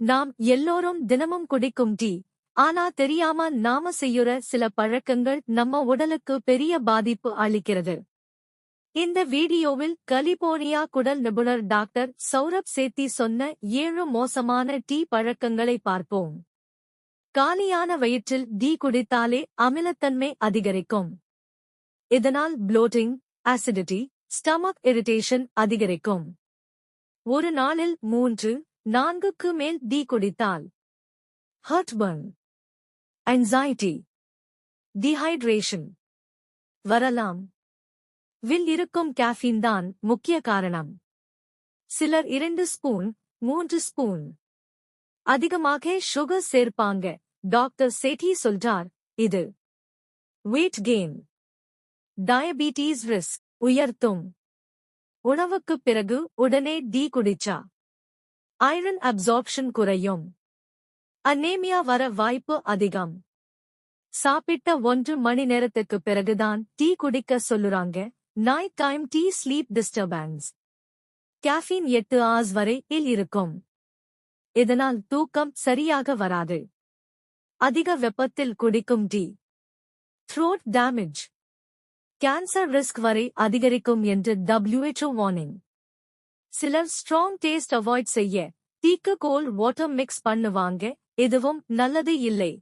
நாம் எல்லோரும் தினமும் குடிக்கும் டீ. ஆனா தெரியாம நாம செய்யுற சில பழக்கங்கள் நம்ம உடலுக்கு பெரிய பாதிப்பு அளிக்கிறது. இந்த வீடியோவில் கலிபோர்னியா குடல் நிபுணர் டாக்டர் சௌரப் சேத்தி சொன்ன ஏழு மோசமான டீ பழக்கங்களை பார்ப்போம். காலியான வயிற்றில் டீ குடித்தாலே அமிலத்தன்மை அதிகரிக்கும். இதனால் புளோட்டிங் அசிடிட்டி ஸ்டமக் இரிட்டேஷன் அதிகரிக்கும். ஒரு நாளில் மூன்று நான்குக்கு மேல் தீ குடித்தால். ஹர்ட்பர்ன் அன்சைட்டி டிஹைட்ரேஷன் வரலாம். வில் இருக்கும் கேஃபீன் தான் முக்கிய காரணம். சிலர் இரண்டு ஸ்பூன் மூன்று ஸ்பூன் அதிகமாக சுகர் சேர்ப்பாங்க. டாக்டர் சேட்டி சொல்றார் இது. வெயிட் கெயின் டயபீட்டீஸ் ரிஸ்க் உயர்த்தும். உணவுக்குப் பிறகு உடனே டீ குடிச்சா. ஐரன் அப்சார்ப்ஷன் குறையும். அனேமியா வர வாய்ப்பு அதிகம். சாப்பிட்ட ஒன்று மணி நேரத்துக்கு பிறகுதான் டீ குடிக்க சொல்லுறாங்க. Night time tea sleep disturbance caffeine எட்டு ஆஸ் வரை இல் இருக்கும். இதனால் தூக்கம் சரியாக வராது. அதிக வெப்பத்தில் குடிக்கும் tea. Throat damage cancer risk வரை அதிகரிக்கும் என்று WHO வார்னிங் சிலர் ஸ்ட்ராங் டேஸ்ட் அவாய்ட் செய்ய தீக்கு கோல் வாட்டர் மிக்ஸ் பண்ணுவாங்க எதுவும் நல்லது இல்லை.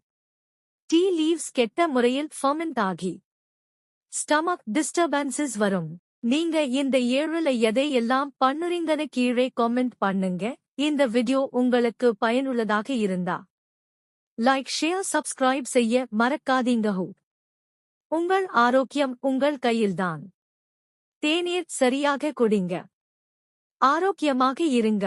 டீ லீவ்ஸ் கெட்ட முறையில் ஃபர்மெண்ட் ஆகி ஸ்டமக் டிஸ்டர்பன்சஸ் வரும். நீங்க இந்த ஏழுல எதை எல்லாம் பண்ணுறீங்கன்னு கீழே கமெண்ட் பண்ணுங்க இந்த வீடியோ உங்களுக்கு பயனுள்ளதாக இருந்தா. லைக் ஷேர் சப்ஸ்கிரைப் செய்ய மறக்காதீங்க ஹூ. உங்கள் ஆரோக்கியம் உங்கள் கையில்தான். தேநீர் சரியாக குடிங்க. ஆரோக்கியமாக இருங்க.